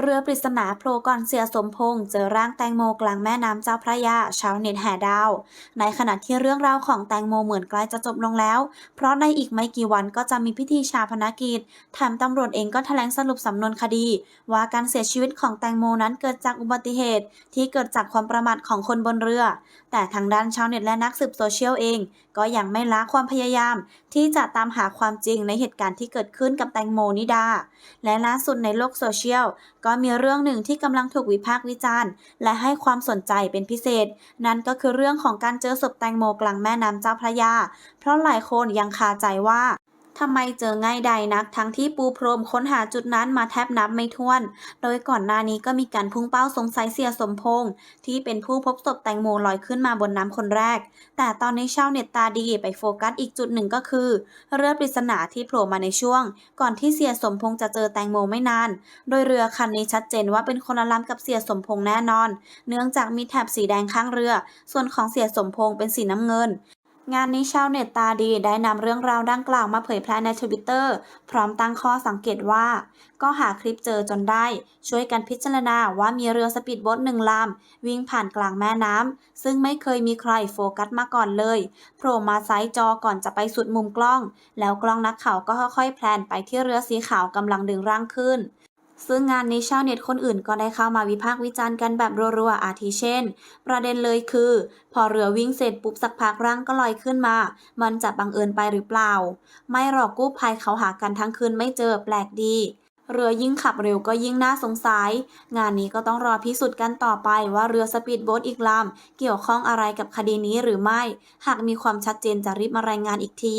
เรือปริศนาโผล่ก่อนเสียสมพงษ์เจอร่างแตงโมกลางแม่น้ำเจ้าพระยาชาวเน็ตแห่ดาว ในขณะที่เรื่องราวของแตงโมเหมือนใกล้จะจบลงแล้ว เพราะในอีกไม่กี่วันก็จะมีพิธีชาพนกิจแถมตำรวจเองก็แถลงสรุปสำนวนคดี ว่าการเสียชีวิตของแตงโมนั้นเกิดจากอุบัติเหตุ ที่เกิดจากความประมาทของคนบนเรือ แต่ทางด้านชาวเน็ตและนักสืบโซเชียลเอง ก็ยังไม่ละความพยายาม ที่จะตามหาความจริงในเหตุการณ์ที่เกิดขึ้นกับแตงโมนิดา และล่าสุดในโลกโซเชียลก็มีเรื่องหนึ่งที่กำลังถูกวิพากษ์วิจารณ์ และให้ความสนใจเป็นพิเศษ นั่นก็คือเรื่องของการเจอศพแตงโมกลางแม่น้ำเจ้าพระยา เพราะหลายคนยังคาใจว่า ทำไมเจอง่ายใดนัก ทั้งที่ปูพรมค้นหาจุดนั้นมาแทบนับไม่ถ้วน โดยก่อนหน้านี้ก็มีการพุ่งเป้าสงสัยเสียสมพงษ์ที่เป็นผู้พบศพแตงโมลอยขึ้นมาบนน้ำคนแรก แต่ตอนนี้ชาวเน็ตตาดีไปโฟกัสอีกจุดหนึ่งก็คือ เรือปริศนาที่โผล่มาในช่วง ก่อนที่เสียสมพงษ์จะเจอแตงโมไม่นาน โดยเรือคันนี้ชัดเจนว่าเป็นคนละลำกับเสียสมพงษ์แน่นอน เนื่องจากมีแถบสีแดงข้างเรือ ส่วนของเสียสมพงษ์เป็นสีน้ำเงิน งานนี้ชาวเน็ตตาดีได้นำเรื่องราวดังกล่าวมาเผยแพร่ในทวิตเตอร์พร้อมตั้งข้อสังเกตว่า ก็หาคลิปเจอจนได้ ช่วยกันพิจารณาว่ามีเรือสปีดโบ๊ทหนึ่งลำ วิ่งผ่านกลางแม่น้ำ ซึ่งไม่เคยมีใครโฟกัสมาก่อนเลยโผล่มาไซส์จอก่อนจะไปสุดมุมกล้อง แล้วกล้องนักข่าวก็ค่อยๆแพลนไปที่เรือสีขาวกำลังดึงร่างขึ้น ซึ่งงานนี้ชาวเน็ตคนอื่นก็ได้เข้ามาวิพากษ์วิจารณ์กันแบบรัวๆ อาทิเช่น ประเด็นเลยคือ พอเรือวิ่งเสร็จปุ๊บสักพักร่างก็ลอยขึ้นมา มันจะบังเอิญไปหรือเปล่า ไม่หรอกกู้ภัยเขาหากันทั้งคืนไม่เจอแปลกดีเรือยิ่งขับเร็วก็ยิ่งน่าสงสัย งานนี้ก็ต้องรอพิสูจน์กันต่อไปว่าเรือสปีดโบ๊ทอีกลำเกี่ยวข้องอะไรกับคดีนี้หรือไม่ หากมีความชัดเจนจะรีบมารายงานอีกที